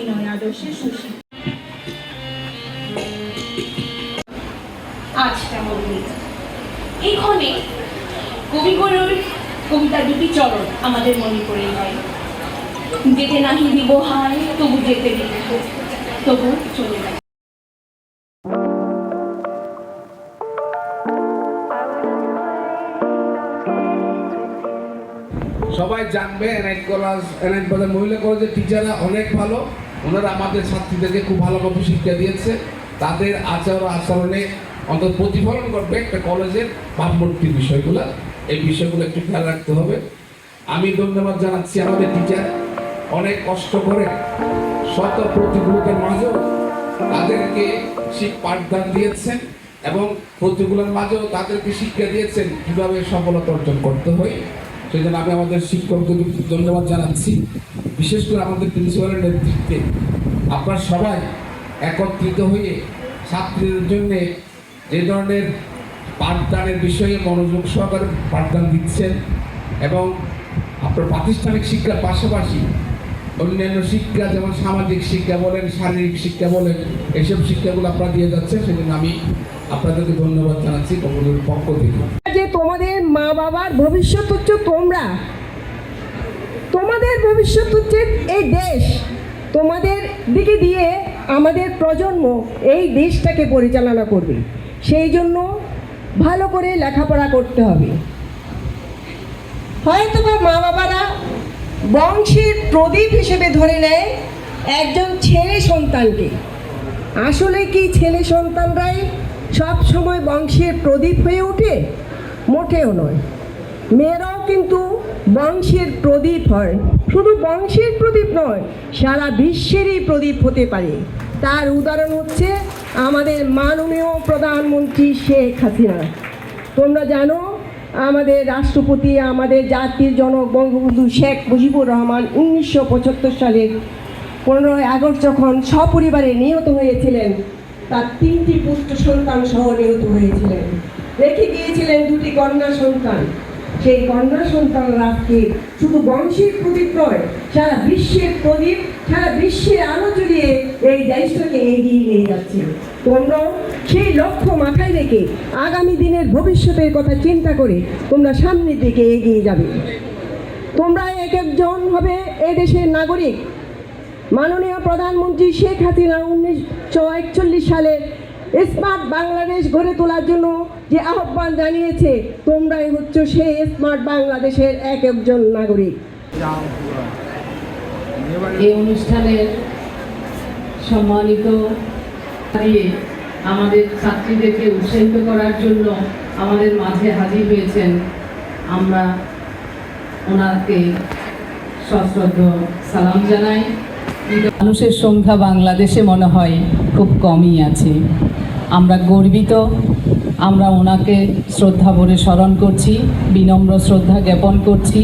বিনয় আদর্শে কবিগুরুর কবিতা দুটি চরণ আমাদের মনে যায়। যেতে নাহি দিব হায় তবু যেতে দিব তবু চলে যায়। সবাই জানবে এনআইট কলেজ এনআইট কলেজ মহিলা কলেজের টিচাররা অনেক ভালো। ওনারা আমাদের ছাত্রীদেরকে খুব ভালোভাবে শিক্ষা দিয়েছে। তাদের আচার আচরণে অন্তত প্রতিফলন করবে একটা কলেজের ভাবমূর্তি বিষয়গুলো। এই বিষয়গুলো একটু খেয়াল রাখতে হবে। আমি ধন্যবাদ জানাচ্ছি আমাদের টিচার অনেক কষ্ট করে শত প্রতিকূলতার মাঝেও তাদেরকে শিখ পাঠদান দিয়েছেন এবং প্রতিকূলের মাঝেও তাদেরকে শিক্ষা দিয়েছেন কীভাবে সফলতা অর্জন করতে হয়। সেই জন্য আমি আমাদের শিক্ষকদের ধন্যবাদ জানাচ্ছি। বিশেষ করে আমাদের প্রিন্সিপালের নেতৃত্বে। আপনারা সবাই একত্রিত হয়ে ছাত্রীদের জন্য যে ধরনের পাঠদানের বিষয়ে মনোযোগ সহকারে পাঠদান দিচ্ছেন এবং আপনার প্রাতিষ্ঠানিক শিক্ষার পাশাপাশি অন্যান্য শিক্ষা, যেমন সামাজিক শিক্ষা বলেন, শারীরিক শিক্ষা বলেন এইসব শিক্ষাগুলো আপনারা দিয়ে যাচ্ছেন। সেজন্য আমি আপনাদেরকে ধন্যবাদ জানাচ্ছি কমলের পক্ষ থেকে। মা বাবার ভবিষ্যৎ হচ্ছে তোমরা। তোমাদের ভবিষ্যৎ হচ্ছে এই দেশ। তোমাদের দিকে দিয়ে আমাদের প্রজন্ম এই দেশটাকে পরিচালনা করবে। সেই জন্য ভালো করে লেখাপড়া করতে হবে। হয়তো বা মা বাবারা বংশের প্রদীপ হিসেবে ধরে নেয় একজন ছেলে সন্তানকে। আসলে কি ছেলে সন্তানরাই সব সময় বংশের প্রদীপ হয়ে ওঠে? মোটেও নয়। মেয়েরাও কিন্তু বংশের প্রদীপ হয়। শুধু বংশের প্রদীপ নয়, সারা বিশ্বেরই প্রদীপ হতে পারে। তার উদাহরণ হচ্ছে আমাদের মাননীয় প্রধানমন্ত্রী শেখ হাসিনা। তোমরা জানো, আমাদের রাষ্ট্রপতি, আমাদের জাতির জনক বঙ্গবন্ধু শেখ মুজিবুর রহমান উনিশশো পঁচাত্তর সালের পনেরোই আগস্ট যখন সপরিবারে নিহত হয়েছিলেন, তার তিনটি পুত্র সন্তান সহ নিহত হয়েছিলেন। রেখে গিয়েছিলেন দুটি কন্যা সন্তান। সেই কন্যা সন্তানরা আজকে শুধু বংশের প্রদীপ নয়, সারা বিশ্বের প্রদীপ, সারা বিশ্বের আলো জড়িয়ে এই দেশটাকে এগিয়ে নিয়ে যাচ্ছে। তোমরাও সেই লক্ষ্য মাথায় রেখে আগামী দিনের ভবিষ্যতের কথা চিন্তা করে তোমরা সামনের দিকে এগিয়ে যাবে। তোমরা এক একজন হবে এ দেশের নাগরিক। মাননীয় প্রধানমন্ত্রী শেখ হাসিনা উনিশশো একচল্লিশ সালে স্মার্ট বাংলাদেশ গড়ে তোলার জন্য যে আহ্বান জানিয়েছে, তোমরাই হচ্ছে সেই স্মার্ট বাংলাদেশের এক একজন নাগরিক। এই অনুষ্ঠানের সম্মানিত আমাদের ছাত্রীদেরকে উৎসাহিত করার জন্য আমাদের মাঝে হাজির হয়েছেন আমরা ওনাকে সশ্রদ্ধ সালাম জানাই। মানুষের সংখ্যা বাংলাদেশে মনে হয় খুব কমই আছে। আমরা গর্বিত। আমরা ওনাকে শ্রদ্ধা ভরে স্মরণ করছি বিনম্র শ্রদ্ধা জ্ঞাপন করছি।